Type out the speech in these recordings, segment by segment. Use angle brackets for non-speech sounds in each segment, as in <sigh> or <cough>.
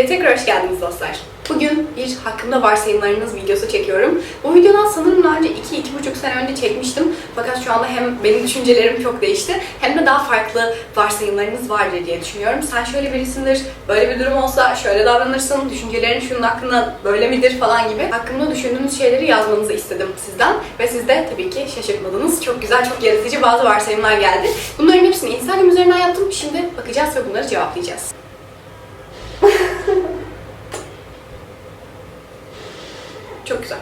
videoya tekrar hoş geldiniz dostlar. Bugün bir hakkında varsayımlarınız videosu çekiyorum. Bu videodan sanırım daha önce 2-2,5 sene önce çekmiştim. Fakat şu anda hem benim düşüncelerim çok değişti hem de daha farklı varsayımlarınız vardır diye düşünüyorum. Sen şöyle birisindir, böyle bir durum olsa şöyle davranırsın, düşüncelerin şunun hakkında böyle midir falan gibi hakkında düşündüğünüz şeyleri yazmanızı istedim sizden. Ve siz de tabii ki şaşırtmadınız. Çok güzel, çok yaratıcı bazı varsayımlar geldi. Bunların hepsini Instagram üzerinden yaptım. Şimdi bakacağız ve bunları cevaplayacağız. <laughs> Çok güzel.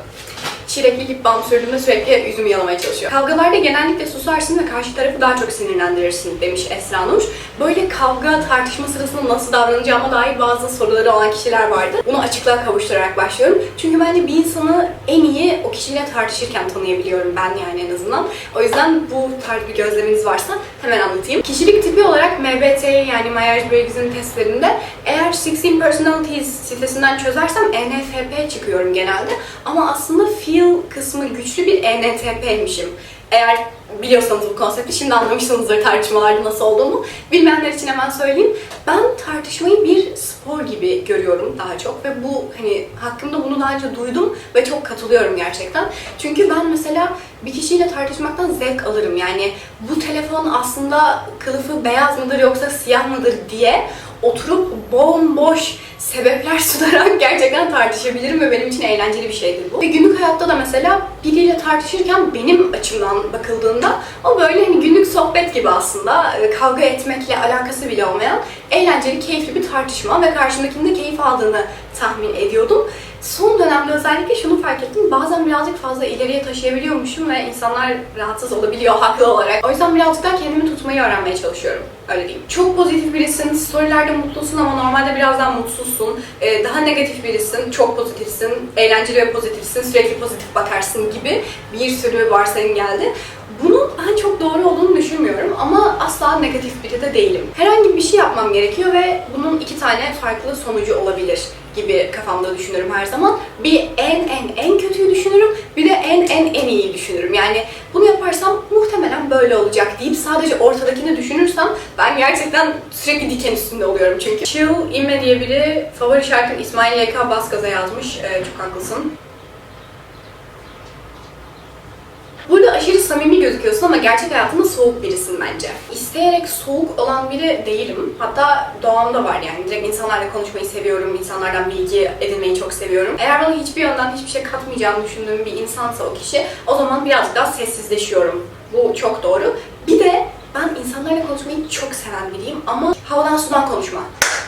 Çilekli lip balm sürdüğümde sürekli yüzümü yalamaya çalışıyor. Kavgalarda genellikle susarsın ve karşı tarafı daha çok sinirlendirirsin demiş Esra Nur. Böyle kavga tartışma sırasında nasıl davranacağıma dair bazı soruları olan kişiler vardı. Bunu açıklığa kavuşturarak başlıyorum. Çünkü bence bir insanı en iyi o kişiyle tartışırken tanıyabiliyorum ben yani en azından. O yüzden bu tarz bir gözleminiz varsa hemen anlatayım. Kişilik tipi olarak MBT yani Myers-Briggs'in testlerinde eğer 16 Personalities sitesinden çözersem ENFP çıkıyorum genelde. Ama aslında feel kısmı güçlü bir ENTP'ymişim. Eğer biliyorsanız bu konsepti şimdi anlamışsınızdır tartışmalarda nasıl olduğunu. Bilmeyenler için hemen söyleyeyim. Ben tartışmayı bir spor gibi görüyorum daha çok ve bu hani hakkında bunu daha önce duydum ve çok katılıyorum gerçekten. Çünkü ben mesela bir kişiyle tartışmaktan zevk alırım. Yani bu telefon aslında kılıfı beyaz mıdır yoksa siyah mıdır diye oturup bomboş sebepler <laughs> sunarak gerçekten tartışabilirim ve benim için eğlenceli bir şeydir bu. Ve günlük hayatta da mesela biriyle tartışırken benim açımdan bakıldığında o böyle hani günlük sohbet gibi aslında e, kavga etmekle alakası bile olmayan eğlenceli, keyifli bir tartışma ve karşımdakinin de keyif aldığını tahmin ediyordum. Son dönemde özellikle şunu fark ettim. Bazen birazcık fazla ileriye taşıyabiliyormuşum ve insanlar rahatsız olabiliyor haklı olarak. O yüzden birazcık daha kendimi tutmayı öğrenmeye çalışıyorum. Öyle diyeyim. Çok pozitif birisin, storylerde mutlusun ama normalde birazdan mutsuzsun. Ee, daha negatif birisin, çok pozitifsin, eğlenceli ve pozitifsin, sürekli pozitif bakarsın gibi bir sürü varsayım geldi. Bunu ben çok doğru olduğunu düşünmüyorum ama asla negatif biri de değilim. Herhangi bir şey yapmam gerekiyor ve bunun iki tane farklı sonucu olabilir gibi kafamda düşünürüm her zaman. Bir en en en kötüyü düşünürüm, bir de en en en iyi düşünürüm. Yani bunu yaparsam muhtemelen böyle olacak deyip sadece ortadakini düşünürsem ben gerçekten sürekli diken üstünde oluyorum çünkü. Chill İmme diye biri favori şarkım İsmail YK Baskaz'a yazmış. Ee, çok haklısın. Burada aşırı samimi gözüküyorsun ama gerçek hayatında soğuk birisin bence. İsteyerek soğuk olan biri değilim. Hatta doğamda var yani. Direkt insanlarla konuşmayı seviyorum, insanlardan bilgi edinmeyi çok seviyorum. Eğer bana hiçbir yönden hiçbir şey katmayacağını düşündüğüm bir insansa o kişi, o zaman birazcık daha sessizleşiyorum. Bu çok doğru. Bir de ben insanlarla konuşmayı çok seven biriyim ama havadan sudan konuşma.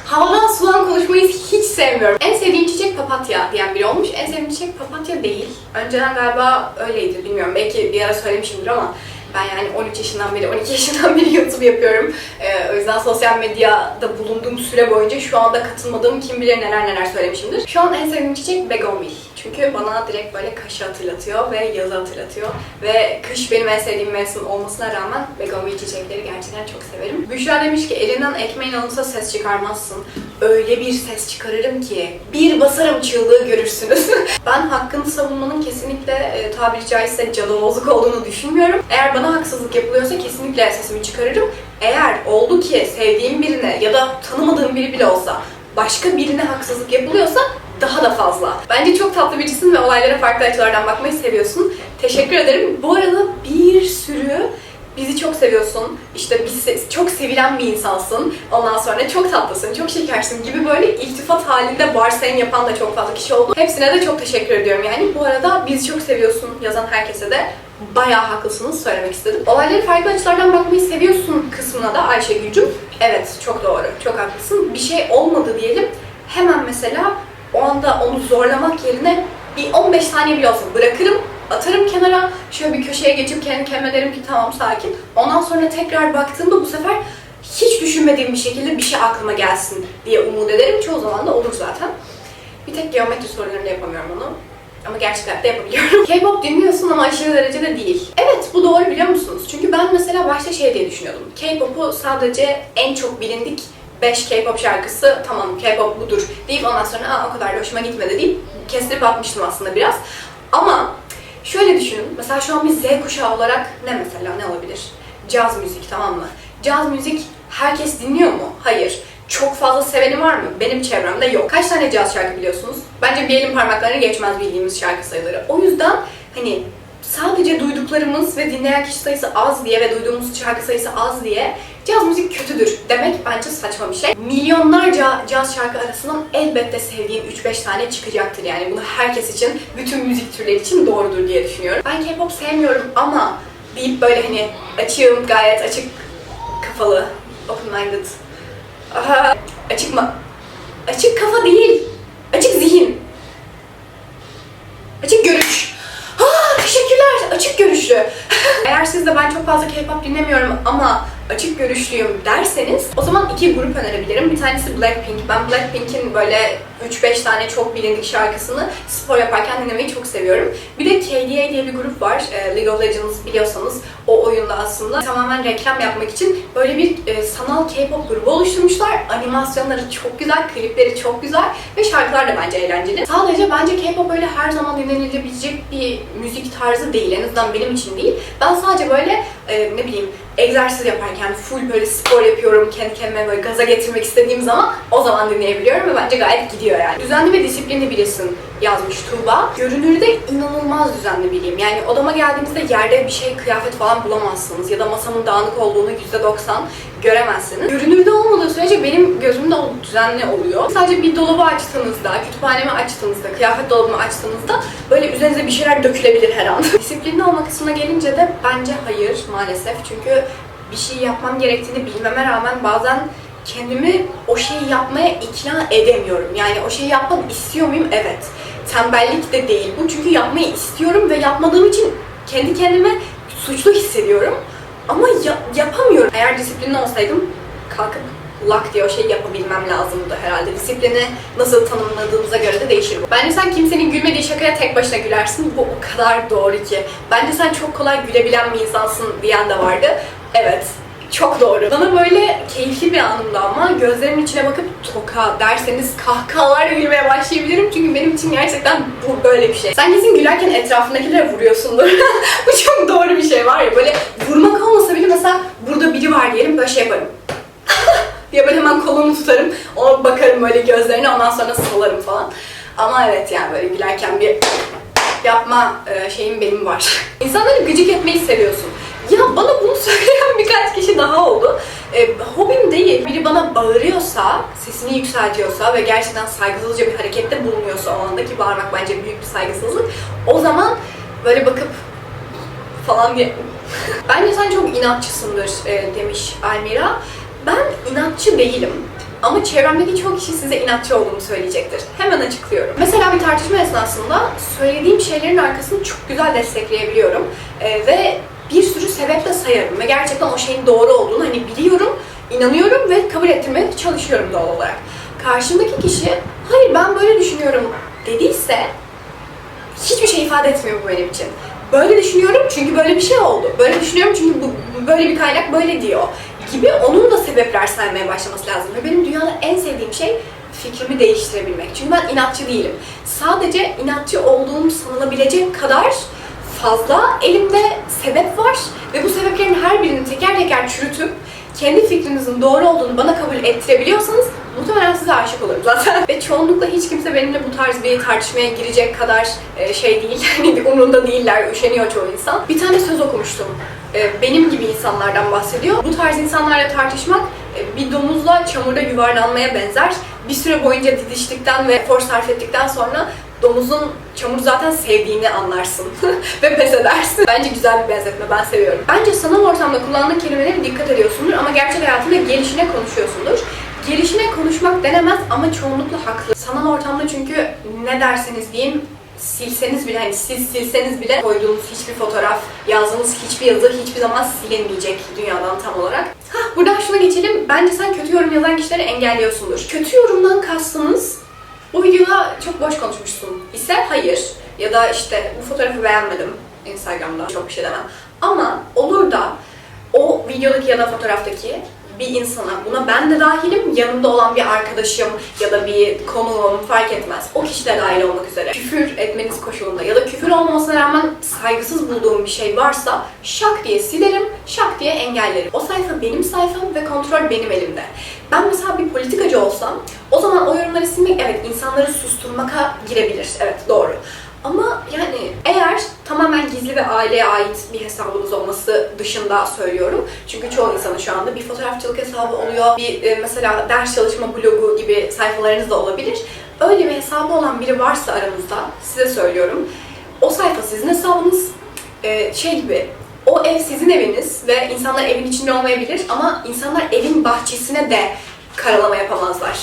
Havadan sudan konuşmayı hiç sevmiyorum. En sevdiğim çiçek papatya diyen biri olmuş. En sevdiğim çiçek papatya değil. Önceden galiba öyleydi bilmiyorum. Belki bir ara söylemişimdir ama ben yani 13 yaşından beri, 12 yaşından beri YouTube yapıyorum. Ee, o yüzden sosyal medyada bulunduğum süre boyunca şu anda katılmadığım kim bilir neler neler söylemişimdir. Şu an en sevdiğim çiçek begonvil. Çünkü bana direkt böyle kışı hatırlatıyor ve yazı hatırlatıyor. Ve kış benim en sevdiğim mevsim olmasına rağmen begonvil çiçekleri gerçekten çok severim. Büşra demiş ki elinden ekmeğin alınsa ses çıkarmazsın. Öyle bir ses çıkarırım ki bir basarım çığlığı görürsünüz. <laughs> ben hakkını savunmanın kesinlikle e, tabiri caizse cadalozluk olduğunu düşünmüyorum. Eğer bana haksızlık yapılıyorsa kesinlikle sesimi çıkarırım. Eğer oldu ki sevdiğim birine ya da tanımadığım biri bile olsa başka birine haksızlık yapılıyorsa daha da fazla. Bence çok tatlı birisin ve olaylara farklı açılardan bakmayı seviyorsun. Teşekkür ederim. Bu arada bir sürü bizi çok seviyorsun, işte biz çok sevilen bir insansın, ondan sonra çok tatlısın, çok şekersin gibi böyle iltifat halinde varsayım yapan da çok fazla kişi oldu. Hepsine de çok teşekkür ediyorum yani. Bu arada bizi çok seviyorsun yazan herkese de bayağı haklısınız söylemek istedim. Olayları farklı açılardan bakmayı seviyorsun kısmına da Ayşegül'cüm. Evet çok doğru, çok haklısın. Bir şey olmadı diyelim, hemen mesela o anda onu zorlamak yerine bir 15 saniye bile olsa bırakırım, atarım kenara, şöyle bir köşeye geçip kendi kendime derim ki tamam sakin. Ondan sonra tekrar baktığımda bu sefer hiç düşünmediğim bir şekilde bir şey aklıma gelsin diye umut ederim. Çoğu zaman da olur zaten. Bir tek geometri sorularında yapamıyorum onu. Ama gerçek hayatta yapabiliyorum. <laughs> K-pop dinliyorsun ama aşırı derecede değil. Evet bu doğru biliyor musunuz? Çünkü ben mesela başta şey diye düşünüyordum. K-pop'u sadece en çok bilindik 5 K-pop şarkısı tamam K-pop budur deyip ondan sonra Aa, o kadar da hoşuma gitmedi deyip kestirip atmıştım aslında biraz. Ama şöyle düşünün. Mesela şu an bir Z kuşağı olarak ne mesela ne olabilir? Caz müzik tamam mı? Caz müzik herkes dinliyor mu? Hayır. çok fazla seveni var mı? Benim çevremde yok. Kaç tane caz şarkı biliyorsunuz? Bence bir elin parmaklarına geçmez bildiğimiz şarkı sayıları. O yüzden hani sadece duyduklarımız ve dinleyen kişi sayısı az diye ve duyduğumuz şarkı sayısı az diye caz müzik kötüdür demek bence saçma bir şey. Milyonlarca caz şarkı arasından elbette sevdiğim 3-5 tane çıkacaktır yani. Bunu herkes için, bütün müzik türleri için doğrudur diye düşünüyorum. Ben K-pop sevmiyorum ama deyip böyle hani açığım, gayet açık kafalı, open-minded. Aha, açık mı? Açık kafa değil, açık zihin. Açık görüş. Ah, teşekkürler. Açık görüşlü. <laughs> Eğer siz de ben çok fazla K-pop dinlemiyorum ama açık görüşlüyüm derseniz o zaman iki grup önerebilirim. Bir tanesi Blackpink. Ben Blackpink'in böyle 3-5 tane çok bilindik şarkısını spor yaparken dinlemeyi çok seviyorum. Bir de KDA diye bir grup var. Ee, League of Legends biliyorsanız o oyunda aslında tamamen reklam yapmak için böyle bir e, sanal K-pop grubu oluşturmuşlar. Animasyonları çok güzel, klipleri çok güzel ve şarkılar da bence eğlenceli. Sadece bence K-pop böyle her zaman dinlenilebilecek bir müzik tarzı değil. En azından benim için değil. Ben sadece böyle e, ne bileyim egzersiz yaparken full böyle spor yapıyorum kendi kendime böyle gaza getirmek istediğim zaman o zaman dinleyebiliyorum ve bence gayet gidiyor yani. Düzenli ve disiplinli birisin yazmış Tuğba. Görünürde inanılmaz düzenli biriyim. Yani odama geldiğinizde yerde bir şey, kıyafet falan bulamazsınız ya da masamın dağınık olduğunu %90 göremezsiniz. Görünürde olmadığı sürece benim gözümde o düzenli oluyor. Sadece bir dolabı açtığınızda, kütüphanemi açtığınızda, kıyafet dolabımı açtığınızda böyle üzerinize bir şeyler dökülebilir her an. <laughs> Disiplinli olma kısmına gelince de bence hayır maalesef. Çünkü bir şey yapmam gerektiğini bilmeme rağmen bazen kendimi o şeyi yapmaya ikna edemiyorum. Yani o şeyi yapmak istiyor muyum? Evet. Tembellik de değil bu. Çünkü yapmayı istiyorum ve yapmadığım için kendi kendime suçlu hissediyorum. Ama ya- yapamıyorum. Eğer disiplinli olsaydım kalkıp lak diye o şeyi yapabilmem lazımdı herhalde. Disiplini nasıl tanımladığımıza göre de değişir bu. Bence sen kimsenin gülmediği şakaya tek başına gülersin. Bu o kadar doğru ki. Bence sen çok kolay gülebilen bir insansın diyen de vardı. Evet, çok doğru. Bana böyle keyifli bir anımda ama gözlerimin içine bakıp toka derseniz kahkahalarla gülmeye başlayabilirim. Çünkü benim için gerçekten bu böyle bir şey. Sen kesin gülerken etrafındakilere vuruyorsundur. <laughs> bu çok doğru bir şey var ya böyle vurmak olmasa bile mesela burada biri var diyelim böyle şey yaparım. <laughs> diye böyle hemen kolunu tutarım. Ona bakarım böyle gözlerine ondan sonra salarım falan. Ama evet yani böyle gülerken bir yapma e, şeyim benim var. <laughs> İnsanları gıcık etmeyi seviyorsun. Daha oldu. E, hobim değil. Biri bana bağırıyorsa, sesini yükseltiyorsa ve gerçekten saygısızca bir harekette bulunuyorsa o andaki bağırmak bence büyük bir saygısızlık. O zaman böyle bakıp falan diye. <laughs> Bence sen çok inatçısındır e, demiş Almira. Ben inatçı değilim. Ama çevremdeki çok kişi size inatçı olduğumu söyleyecektir. Hemen açıklıyorum. Mesela bir tartışma esnasında söylediğim şeylerin arkasını çok güzel destekleyebiliyorum. E, ve bir sürü sebep de sayarım. Ve gerçekten o şeyin doğru olduğunu hani biliyorum, inanıyorum ve kabul ettirmeye çalışıyorum doğal olarak. Karşımdaki kişi, hayır ben böyle düşünüyorum dediyse hiçbir şey ifade etmiyor bu benim için. Böyle düşünüyorum çünkü böyle bir şey oldu. Böyle düşünüyorum çünkü bu, bu- böyle bir kaynak böyle diyor gibi onun da sebepler saymaya başlaması lazım. Ve benim dünyada en sevdiğim şey fikrimi değiştirebilmek. Çünkü ben inatçı değilim. Sadece inatçı olduğum sanılabilecek kadar fazla elimde sebep var ve bu sebeplerin her birini teker teker çürütüp kendi fikrinizin doğru olduğunu bana kabul ettirebiliyorsanız muhtemelen size aşık olurum zaten. <laughs> Ve çoğunlukla hiç kimse benimle bu tarz bir tartışmaya girecek kadar e, şey değil. <laughs> Hani umurunda değiller, üşeniyor çoğu insan. Bir tane söz okumuştum. E, Benim gibi insanlardan bahsediyor. Bu tarz insanlarla tartışmak e, bir domuzla çamurda yuvarlanmaya benzer. Bir süre boyunca didiştikten ve efor sarf ettikten sonra domuzun çamuru zaten sevdiğini anlarsın <laughs> ve pes edersin. Bence güzel bir benzetme, ben seviyorum. Bence sanal ortamda kullandığın kelimelere dikkat ediyorsundur ama gerçek hayatında gelişine konuşuyorsundur. Gelişine konuşmak denemez ama çoğunlukla haklı. Sanal ortamda çünkü ne derseniz deyin silseniz bile, hani siz silseniz bile koyduğunuz hiçbir fotoğraf, yazdığınız hiçbir yazı hiçbir zaman silinmeyecek dünyadan tam olarak. Hah buradan şuna geçelim. Bence sen kötü yorum yazan kişileri engelliyorsundur. Kötü yorumdan kastınız bu videoda çok boş konuşmuşsun ise hayır. Ya da işte bu fotoğrafı beğenmedim Instagram'da çok bir şey demem. Ama olur da o videodaki ya da fotoğraftaki bir insana, buna ben de dahilim, yanımda olan bir arkadaşım ya da bir konuğum fark etmez. O kişi de dahil olmak üzere. Küfür etmeniz koşulunda ya da küfür olmamasına rağmen saygısız bulduğum bir şey varsa şak diye silerim, şak diye engellerim. O sayfa benim sayfam ve kontrol benim elimde. Ben mesela bir politikacı olsam o zaman o yorumları silmek evet insanları susturmaka girebilir. Evet doğru. Ama yani eğer tamamen gizli ve aileye ait bir hesabınız olması dışında söylüyorum. Çünkü çoğu insanın şu anda bir fotoğrafçılık hesabı oluyor, bir e, mesela ders çalışma blogu gibi sayfalarınız da olabilir. Öyle bir hesabı olan biri varsa aranızda size söylüyorum. O sayfa sizin hesabınız. E, şey gibi o ev sizin eviniz ve insanlar evin içinde olmayabilir ama insanlar evin bahçesine de karalama yapamazlar.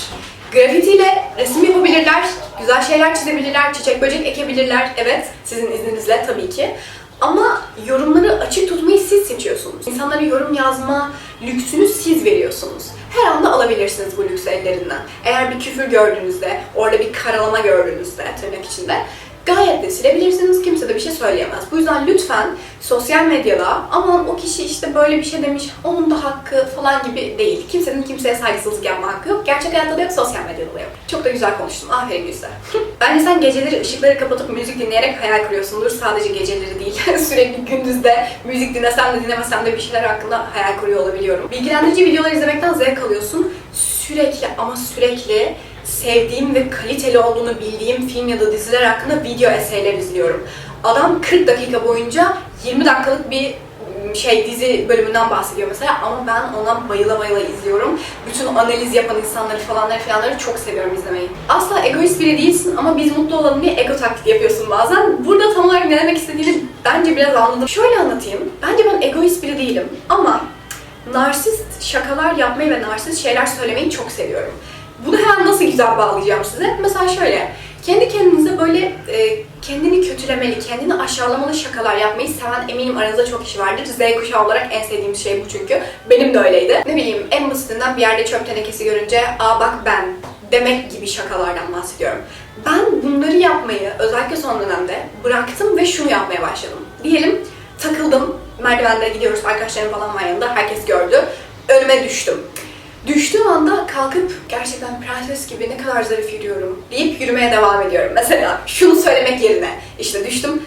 Grafitiyle resim yapabilirler, güzel şeyler çizebilirler, çiçek böcek ekebilirler. Evet, sizin izninizle tabii ki. Ama yorumları açık tutmayı siz seçiyorsunuz. İnsanlara yorum yazma lüksünü siz veriyorsunuz. Her anda alabilirsiniz bu lüksü ellerinden. Eğer bir küfür gördüğünüzde, orada bir karalama gördüğünüzde tırnak içinde gayet de silebilirsiniz. Kimse de bir şey söyleyemez. Bu yüzden lütfen sosyal medyada aman o kişi işte böyle bir şey demiş, onun da hakkı falan gibi değil. Kimsenin kimseye saygısızlık yapma hakkı yok. Gerçek hayatta da yok, sosyal medyada da yok. Çok da güzel konuştum. Aferin Gülse. <laughs> Bence sen geceleri ışıkları kapatıp müzik dinleyerek hayal kuruyorsundur. Sadece geceleri değil. <laughs> Sürekli gündüzde müzik dinlesem de dinlemesem de bir şeyler hakkında hayal kuruyor olabiliyorum. Bilgilendirici videolar izlemekten zevk alıyorsun. Sürekli ama sürekli sevdiğim ve kaliteli olduğunu bildiğim film ya da diziler hakkında video eseyler izliyorum. Adam 40 dakika boyunca 20 dakikalık bir şey dizi bölümünden bahsediyor mesela ama ben ona bayıla bayıla izliyorum. Bütün analiz yapan insanları falanları falanları çok seviyorum izlemeyi. Asla egoist biri değilsin ama biz mutlu olalım diye ego taklidi yapıyorsun bazen. Burada tam olarak ne demek istediğini bence biraz anladım. Şöyle anlatayım. Bence ben egoist biri değilim ama narsist şakalar yapmayı ve narsist şeyler söylemeyi çok seviyorum. Bunu hemen nasıl güzel bağlayacağım size? Mesela şöyle, kendi kendinize böyle e, kendini kötülemeli, kendini aşağılamalı şakalar yapmayı seven eminim aranızda çok kişi vardır. Z kuşağı olarak en sevdiğim şey bu çünkü. Benim de öyleydi. Ne bileyim en basitinden bir yerde çöp tenekesi görünce aa bak ben demek gibi şakalardan bahsediyorum. Ben bunları yapmayı özellikle son dönemde bıraktım ve şunu yapmaya başladım. Diyelim takıldım, merdivende gidiyoruz, arkadaşlarım falan var yanında, herkes gördü. Önüme düştüm. Düştüğüm anda kalkıp gerçekten prenses gibi ne kadar zarif yürüyorum deyip yürümeye devam ediyorum. Mesela şunu söylemek yerine işte düştüm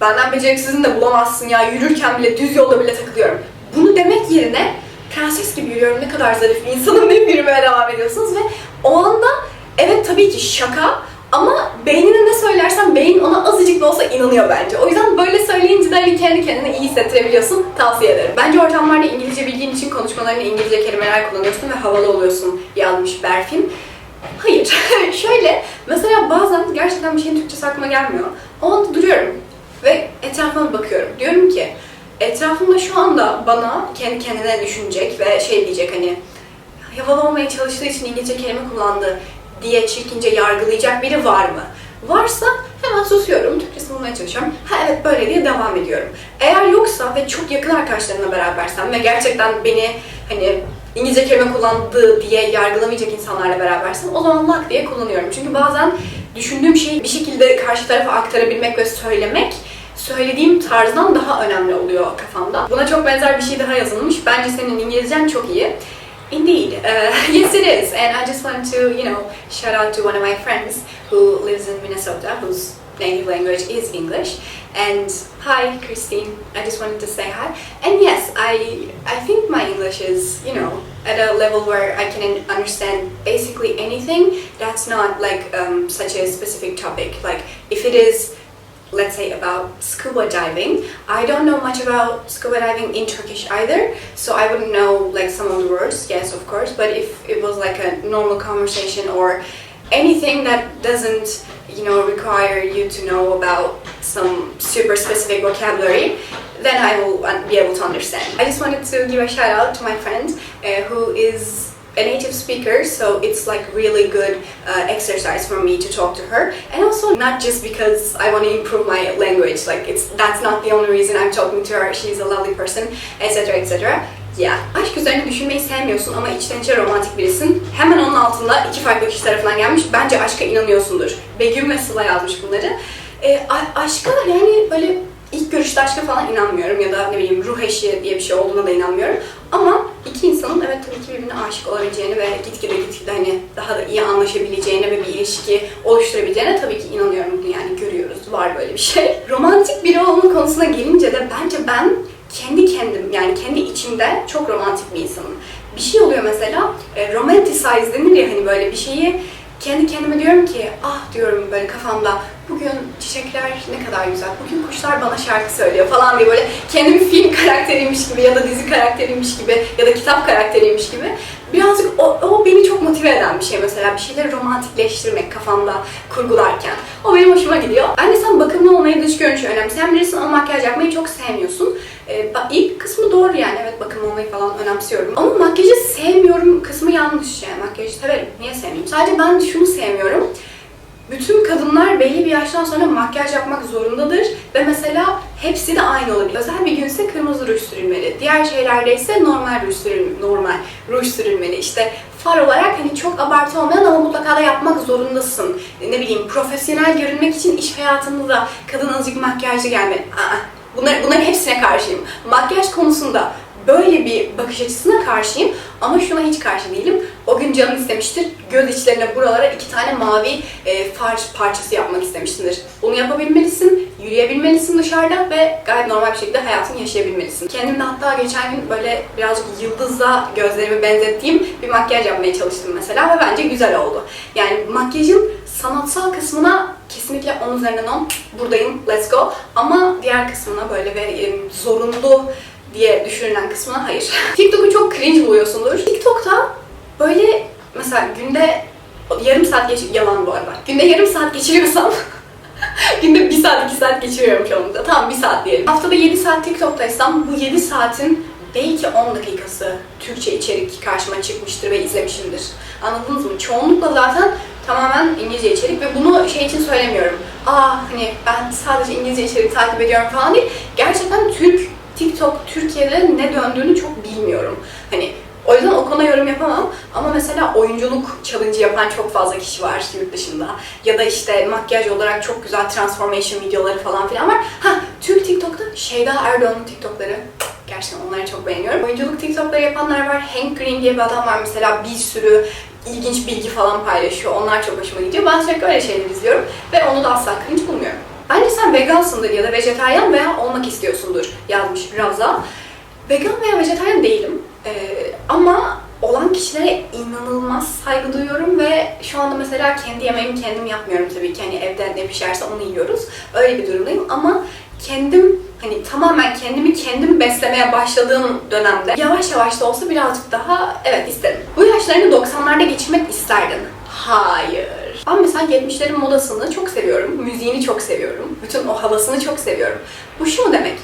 benden beceriksizin de bulamazsın ya yürürken bile düz yolda bile takılıyorum. Bunu demek yerine prenses gibi yürüyorum ne kadar zarif bir insanım deyip yürümeye devam ediyorsunuz ve o anda evet tabii ki şaka ama beynine ne söylersen beyin ona azıcık da olsa inanıyor bence. O yüzden böyle söyleyince de hani kendi kendine iyi hissettirebiliyorsun. Tavsiye ederim. Bence ortamlarda İngilizce bildiğin için konuşmalarında İngilizce kelimeler kullanıyorsun ve havalı oluyorsun yazmış Berfin. Hayır. <laughs> Şöyle, mesela bazen gerçekten bir şeyin Türkçesi aklıma gelmiyor. O anda duruyorum ve etrafıma bakıyorum. Diyorum ki, etrafımda şu anda bana kendi kendine düşünecek ve şey diyecek hani havalı olmaya çalıştığı için İngilizce kelime kullandı diye çirkince yargılayacak biri var mı? Varsa hemen susuyorum, Türkçesini bulmaya çalışıyorum. Ha evet böyle diye devam ediyorum. Eğer yoksa ve çok yakın arkadaşlarımla berabersem ve gerçekten beni hani İngilizce kelime kullandı diye yargılamayacak insanlarla berabersem o zaman lak diye kullanıyorum. Çünkü bazen düşündüğüm şeyi bir şekilde karşı tarafa aktarabilmek ve söylemek söylediğim tarzdan daha önemli oluyor kafamda. Buna çok benzer bir şey daha yazılmış. Bence senin İngilizcen çok iyi. Indeed, uh, <laughs> yes it is, and I just want to, you know, shout out to one of my friends who lives in Minnesota, whose native language is English. And hi, Christine. I just wanted to say hi. And yes, I I think my English is, you know, at a level where I can understand basically anything that's not like um, such a specific topic. Like if it is let's say about scuba diving. I don't know much about scuba diving in Turkish either, so I wouldn't know like some of the words, yes, of course, but if it was like a normal conversation or anything that doesn't, you know, require you to know about some super specific vocabulary, then I will uh, be able to understand. I just wanted to give a shout out to my friend uh, who is a native speaker, so it's like really good uh, exercise for me to talk to her. And also not just because I want to improve my language, like it's that's not the only reason I'm talking to her. She's a lovely person, etc. etc. Yeah. Aşk üzerine düşünmeyi sevmiyorsun ama içten içe romantik birisin. Hemen onun altında iki farklı kişi tarafından gelmiş. Bence aşka inanıyorsundur. Begüm ve Sıla yazmış bunları. E, aşka yani böyle ilk görüşte aşka falan inanmıyorum ya da ne bileyim ruh eşi diye bir şey olduğuna da inanmıyorum. Ama İki insanın evet tabii ki birbirine aşık olabileceğini ve gitgide gitgide hani daha da iyi anlaşabileceğine ve bir ilişki oluşturabileceğine tabii ki inanıyorum. Yani görüyoruz. Var böyle bir şey. <laughs> Romantik biri olma konusuna gelince de bence ben kendi kendim yani kendi içimde çok romantik bir insanım. Bir şey oluyor mesela e, romanticize denir ya hani böyle bir şeyi kendi kendime diyorum ki ah diyorum böyle kafamda bugün çiçekler ne kadar güzel, bugün kuşlar bana şarkı söylüyor falan diye böyle kendimi film karakteriymiş gibi ya da dizi karakteriymiş gibi ya da kitap karakteriymiş gibi birazcık o, o beni çok motive eden bir şey mesela bir şeyleri romantikleştirmek kafamda kurgularken. O benim hoşuma gidiyor. De sen bakımlı olmayı dış görünüşü önemseyen birisin ama makyaj yapmayı çok sevmiyorsun. Ee, ilk kısmı doğru yani evet bakımlı olmayı falan önemsiyorum. Ama makyajı sevmiyorum kısmı yanlış yani makyajı severim. Niye sevmeyeyim? Sadece ben şunu sevmiyorum. Bütün kadınlar belli bir yaştan sonra makyaj yapmak zorundadır ve mesela hepsi de aynı olabilir. Özel bir günse kırmızı ruj sürülmeli. Diğer şeylerde ise normal ruj sürülmeli. Normal ruj sürülmeli. İşte far olarak hani çok abartı olmayan ama mutlaka da yapmak zorundasın. Ne bileyim profesyonel görünmek için iş hayatında da kadın azıcık makyajlı gelmeli. Aa, bunlar, bunların hepsine karşıyım. Makyaj konusunda böyle bir bakış açısına karşıyım ama şuna hiç karşı değilim. O gün canım istemiştir. Göz içlerine buralara iki tane mavi e, far parçası yapmak istemişsindir. Bunu yapabilmelisin, yürüyebilmelisin dışarıda ve gayet normal bir şekilde hayatını yaşayabilmelisin. Kendimde hatta geçen gün böyle birazcık yıldızla gözlerimi benzettiğim bir makyaj yapmaya çalıştım mesela ve bence güzel oldu. Yani makyajın sanatsal kısmına kesinlikle 10 üzerinden 10 buradayım, let's go. Ama diğer kısmına böyle ve zorunlu diye düşünülen kısmına hayır. <laughs> TikTok'u çok cringe buluyorsundur. TikTok'ta böyle mesela günde yarım saat geç yalan bu arada. Günde yarım saat geçiriyorsam <laughs> günde bir saat iki saat geçiriyorum çoğunlukla. Tamam bir saat diyelim. Haftada 7 saat TikTok'taysam bu 7 saatin belki 10 dakikası Türkçe içerik karşıma çıkmıştır ve izlemişimdir. Anladınız mı? Çoğunlukla zaten tamamen İngilizce içerik ve bunu şey için söylemiyorum. Aa hani ben sadece İngilizce içerik takip ediyorum falan değil. Gerçekten Türk TikTok Türkiye'de ne döndüğünü çok bilmiyorum. Hani o yüzden o konuda yorum yapamam. Ama mesela oyunculuk challenge yapan çok fazla kişi var yurt dışında. Ya da işte makyaj olarak çok güzel transformation videoları falan filan var. Ha Türk TikTok'ta Şeyda Erdoğan'ın TikTokları Gerçekten onları çok beğeniyorum. Oyunculuk TikTok'ları yapanlar var. Hank Green diye bir adam var mesela bir sürü ilginç bilgi falan paylaşıyor. Onlar çok hoşuma gidiyor. Ben sürekli öyle şeyler izliyorum ve onu da asla cringe bulmuyorum. Bence sen vegansındır ya da vejetaryen veya olmak istiyorsundur yazmış Ravza. Vegan veya vejetaryen değilim. Ee, ama olan kişilere inanılmaz saygı duyuyorum ve şu anda mesela kendi yemeğimi kendim yapmıyorum tabii ki. Hani evde ne pişerse onu yiyoruz. Öyle bir durumdayım ama kendim hani tamamen kendimi kendim beslemeye başladığım dönemde yavaş yavaş da olsa birazcık daha evet istedim. Bu yaşlarını 90'larda geçirmek isterdin. Hayır. Ben mesela 70'lerin modasını çok seviyorum. Müziğini çok seviyorum. Bütün o havasını çok seviyorum. Bu şu mu demek?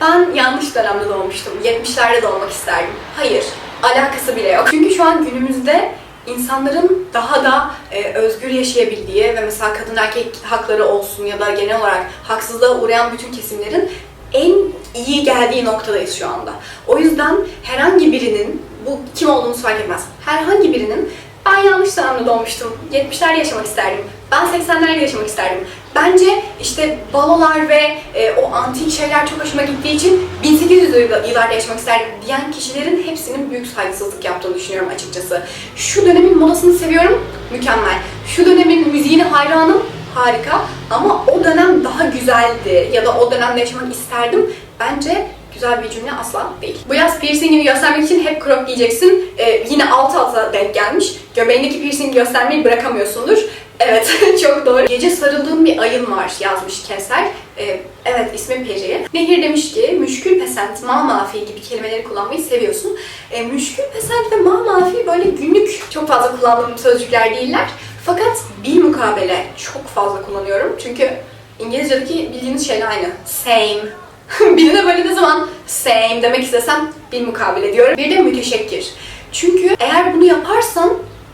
Ben yanlış dönemde doğmuştum. 70'lerde doğmak isterdim. Hayır. Alakası bile yok. Çünkü şu an günümüzde insanların daha da e, özgür yaşayabildiği ve mesela kadın erkek hakları olsun ya da genel olarak haksızlığa uğrayan bütün kesimlerin en iyi geldiği noktadayız şu anda. O yüzden herhangi birinin, bu kim olduğunu fark etmez, herhangi birinin ben yanlış dönemde doğmuştum, 70'lerde yaşamak isterdim, ben 80'lerde yaşamak isterdim. Bence işte balolar ve e, o antik şeyler çok hoşuma gittiği için 1800'lü yıllarda yaşamak isterdim diyen kişilerin hepsinin büyük saygısızlık yaptığını düşünüyorum açıkçası. Şu dönemin modasını seviyorum, mükemmel. Şu dönemin müziğine hayranım, harika. Ama o dönem daha güzeldi ya da o dönemde yaşamak isterdim. Bence güzel bir cümle asla değil. Bu yaz piercingini göstermek için hep crop giyeceksin. Ee, yine alt alta denk gelmiş. Göbeğindeki piercingi göstermeyi bırakamıyorsundur. Evet, <laughs> çok doğru. Gece sarıldığım bir ayın var yazmış Keser. Ee, evet, ismi Peri. Nehir demiş ki, müşkül pesent, ma mafi gibi kelimeleri kullanmayı seviyorsun. Ee, müşkül pesent ve ma mafi böyle günlük çok fazla kullandığım sözcükler değiller. Fakat bil mukabele çok fazla kullanıyorum. Çünkü İngilizce'deki bildiğiniz şeyle aynı. Same. <laughs> Birine böyle ne zaman same demek istesem bil mukabele diyorum. Bir de müteşekkir. Çünkü eğer bunu yaparsan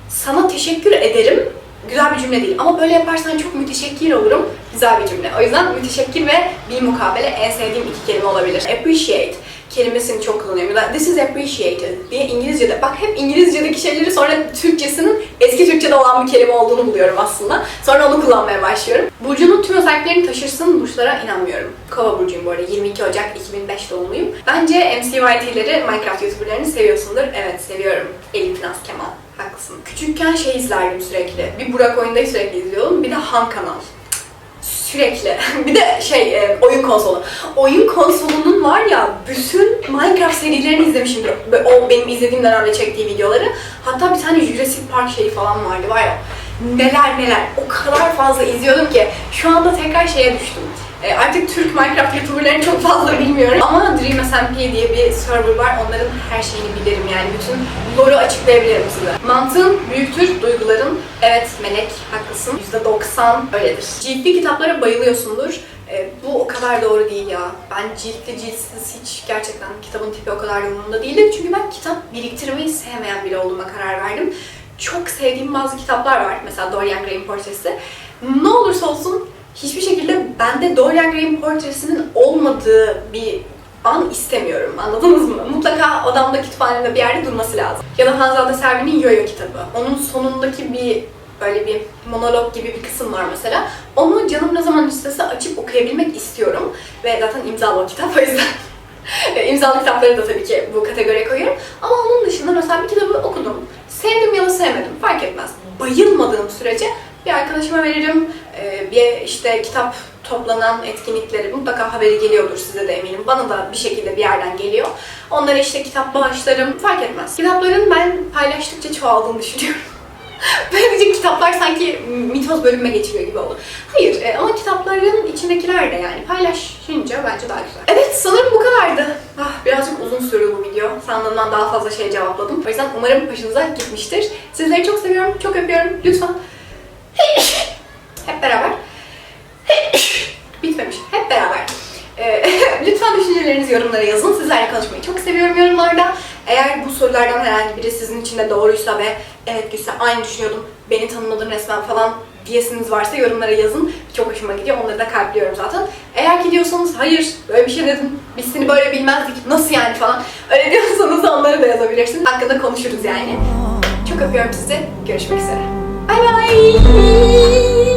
sana teşekkür ederim güzel bir cümle değil. Ama böyle yaparsan çok müteşekkir olurum. Güzel bir cümle. O yüzden müteşekkir ve bil mukabele en sevdiğim iki kelime olabilir. Appreciate. Kelimesini çok kullanıyorum. This is appreciated diye İngilizce'de. Bak hep İngilizce'deki şeyleri sonra Türkçesinin eski Türkçe'de olan bir kelime olduğunu buluyorum aslında. Sonra onu kullanmaya başlıyorum. Burcu'nun tüm özelliklerini taşırsın burçlara inanmıyorum. Kova burcuyum bu arada. 22 Ocak 2005 doğumluyum. Bence MCYT'leri Minecraft YouTuber'larını seviyorsundur. Evet seviyorum. Elif Naz Kemal. Haklısın. Küçükken şey izlerdim sürekli. Bir Burak oyundayı sürekli izliyordum. Bir de Han Kanal. Sürekli. <laughs> bir de şey e, oyun konsolu. Oyun konsolunun var ya bütün Minecraft serilerini izlemişim. Böyle O benim izlediğim dönemde çektiği videoları. Hatta bir tane Jurassic Park şeyi falan vardı var ya. Neler neler. O kadar fazla izliyordum ki şu anda tekrar şeye düştüm. E, artık Türk Minecraft YouTuber'larını çok fazla bilmiyorum. Ama Dream SMP diye bir server var. Onların her şeyini bilirim yani. Bütün lore'u açıklayabilirim size. Mantığın büyüktür, duyguların. Evet Melek haklısın. %90 öyledir. Ciltli kitaplara bayılıyorsundur. E, bu o kadar doğru değil ya. Ben ciltli ciltsiz hiç gerçekten kitabın tipi o kadar da umurumda değildi. Çünkü ben kitap biriktirmeyi sevmeyen biri olduğuma karar verdim. Çok sevdiğim bazı kitaplar var. Mesela Dorian Gray'in portresi. Ne olursa olsun hiçbir şekilde bende Dorian Gray'in portresinin olmadığı bir an istemiyorum. Anladınız mı? Mutlaka odamda kütüphanemde bir yerde durması lazım. Ya da Hanzade Selvi'nin Yo-Yo kitabı. Onun sonundaki bir böyle bir monolog gibi bir kısım var mesela. Onu canım ne zaman istese açıp okuyabilmek istiyorum. Ve zaten imzalı o kitap <laughs> o yüzden. imzalı kitapları da tabii ki bu kategoriye koyuyorum. Ama onun dışında mesela bir kitabı okudum. Sevdim ya da sevmedim fark etmez. Bayılmadığım sürece bir arkadaşıma veririm. Ee, bir işte kitap toplanan etkinlikleri mutlaka haberi geliyordur size de eminim. Bana da bir şekilde bir yerden geliyor. Onlara işte kitap bağışlarım fark etmez. Kitapların ben paylaştıkça çoğaldığını düşünüyorum. <laughs> Böylece kitaplar sanki mitoz bölünme geçiriyor gibi oldu. Hayır e, ama kitapların içindekiler de yani paylaşınca bence daha güzel. Evet sanırım bu kadardı. Ah, birazcık uzun sürdü bu video. Sandığımdan daha fazla şey cevapladım. O yüzden umarım hoşunuza gitmiştir. Sizleri çok seviyorum, çok öpüyorum. Lütfen yorumlara yazın. Sizlerle konuşmayı çok seviyorum yorumlarda. Eğer bu sorulardan herhangi biri sizin için de doğruysa ve evet Gülse aynı düşünüyordum, beni tanımladın resmen falan diyesiniz varsa yorumlara yazın. Çok hoşuma gidiyor. Onları da kalpliyorum zaten. Eğer ki diyorsanız hayır böyle bir şey dedim, biz seni böyle bilmezdik, nasıl yani falan. Öyle diyorsanız onları da yazabilirsiniz. Hakkında konuşuruz yani. Çok öpüyorum sizi. Görüşmek üzere. Bay bay.